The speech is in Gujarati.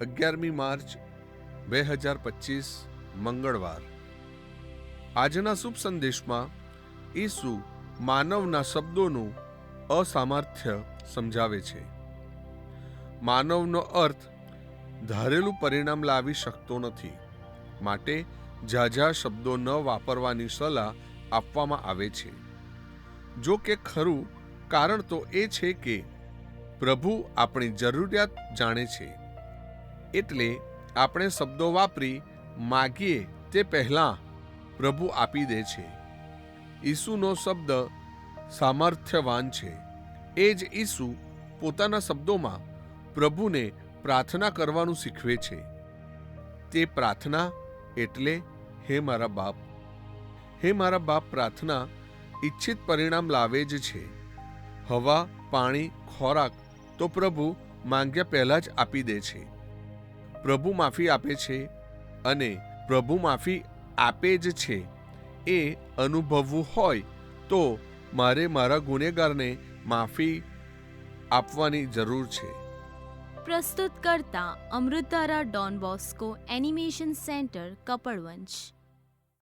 અગિયારમી માર્ચ, બે હજાર પચીસ, મંગળવાર. આજના શુભ સંદેશમાં ઈસુ માનવના શબ્દોનું અસામર્થ્ય સમજાવે છે. માનવનો અર્થ ધારેલું પરિણામ લાવી શકતો નથી, માટે ઝાઝા શબ્દો ન વાપરવાની સલાહ આપવામાં આવે છે. જો કે ખરું કારણ તો એ છે કે પ્રભુ આપણી જરૂરિયાત જાણે છે. એટલે આપણે શબ્દો વાપરી માગીએ તે પહેલાં પ્રભુ આપી દે છે. ઈસુનો શબ્દ સામર્થ્યવાન છે. એ જ ઈસુ પોતાના શબ્દોમાં પ્રભુને પ્રાર્થના કરવાનું શીખવે છે. તે પ્રાર્થના એટલે, હે મારા બાપ, હે મારા બાપ પ્રાર્થના ઈચ્છિત પરિણામ લાવે જ છે. હવા, પાણી, ખોરાક તો પ્રભુ માંગ્યા પહેલાં જ આપી દે છે. પ્રભુ માફી આપે છે અને પ્રભુ માફી આપે જ છે, એ અનુભવવું હોય તો મારે મારા ગુનેગારને માફી આપવાની જરૂર છે. પ્રસ્તુત કરતા અમૃતારા Don Bosco animation centre, Kapadvanj.